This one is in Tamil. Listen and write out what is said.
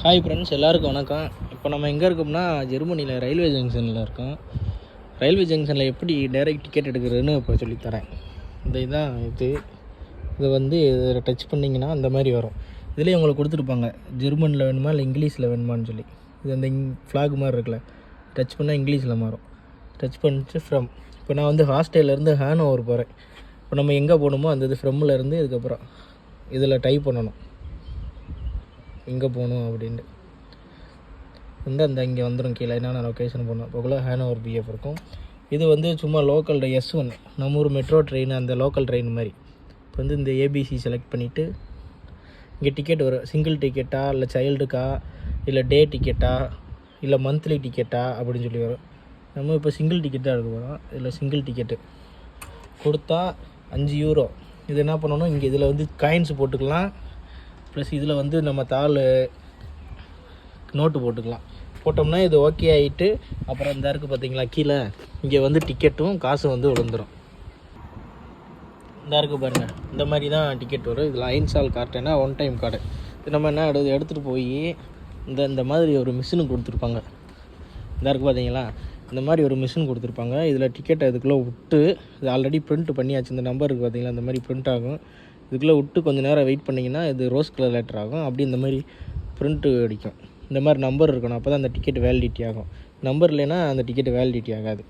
ஹாய் ஃப்ரெண்ட்ஸ் எல்லாருக்கும் வணக்கம். இப்போ நம்ம எங்கே இருக்கோம்னா ஜெர்மனியில் ரயில்வே ஜங்ஷனில் இருக்கோம். ரயில்வே ஜங்ஷனில் எப்படி டைரக்ட் டிக்கெட் எடுக்கிறதுன்னு இப்போ சொல்லித்தரேன். இந்த இதான் இது. இதை வந்து இதில் டச் பண்ணிங்கன்னா அந்த மாதிரி வரும். இதுலேயே உங்களுக்கு கொடுத்துருப்பாங்க ஜெர்மனியில் வேணுமா இல்லை இங்கிலீஷில் வேணுமான்னு சொல்லி. இது அந்த ஃப்ளாக் மாதிரி இருக்குல்ல. டச் பண்ணால் இங்கிலீஷில் மாறும். டச் பண்ணிட்டு ஃப்ரம் இப்போ நான் வந்து ஹாஸ்டல்லேருந்து ஹேன் ஓவர் போகிறேன் இப்போ நம்ம எங்கே போகணுமோ அந்த இது ஃப்ரம்மில் இருந்து இதுக்கப்புறம். இதில் டைப் பண்ணணும். எங்கே போகணும் அப்படின்ட்டு. வந்து அந்த இங்கே வந்துடும் கீழே. என்னென்ன லொக்கேஷன் போகணும்? அப்போக்குள்ள ஹேன் ஓவர் பிஎஃப் இருக்கும். இது வந்து சும்மா லோக்கல் எஸ் ஒன் நம்ம ஊர் மெட்ரோ ட்ரெயின் அந்த லோக்கல் ட்ரெயின் மாதிரி. இப்போ வந்து இந்த ஏபிசி செலக்ட் பண்ணிவிட்டு இங்கே டிக்கெட் வரும். சிங்கிள் டிக்கெட்டா இல்லை சைல்டுக்கா இல்லை டே டிக்கெட்டா இல்லை மந்த்லி டிக்கெட்டா அப்படின்னு சொல்லி வரும். நம்ம இப்போ சிங்கிள் டிக்கெட்டாக எடுக்க போகிறோம் இதில் சிங்கிள் டிக்கெட்டு கொடுத்தா அஞ்சு யூரோ இது என்ன பண்ணணும்? இங்கே இதில் வந்து காயின்ஸ் போட்டுக்கலாம். ப்ளஸ் இதில் வந்து நம்ம தாள் நோட்டு போட்டுக்கலாம். போட்டோம்னா இது ஓகே ஆகிட்டு அப்புறம் இந்த இருக்குது பார்த்தீங்களா கீழே. இங்கே வந்து டிக்கெட்டும் காசும் வந்து விழுந்துடும் இந்த இருக்குது பாருங்கள் இந்த மாதிரி தான் டிக்கெட் வரும். இதில் ஐன்சால் கார்டுனா ஒன் டைம் கார்டு இது நம்ம என்ன எடுத்து எடுத்துகிட்டு போய் இந்த இந்த மாதிரி ஒரு மிஷினு கொடுத்துருப்பாங்க. இந்த இருக்குது பார்த்தீங்களா இந்த மாதிரி ஒரு மிஷின் கொடுத்துருப்பாங்க. இதில் டிக்கெட்டை இதுக்குள்ளே விட்டு இது ஆல்ரெடி பிரிண்ட் பண்ணியாச்சு. இந்த நம்பர் இருக்குது பார்த்தீங்களா இந்த மாதிரி பிரிண்ட் ஆகும். இதுக்குள்ளே விட்டு கொஞ்சம் நேரம் வெயிட் பண்ணிங்கன்னா இது ரோஸ் கலர் லெட்டர் ஆகும். அப்படி இந்த மாதிரி பிரிண்ட்டு அடிக்கும். இந்த மாதிரி நம்பர் இருக்கணும். அப்போ தான் அந்த டிக்கெட் வேலிடிட்டி ஆகும். நம்பர் இல்லைன்னா அந்த டிக்கெட் வேலிடிட்டி ஆகாது.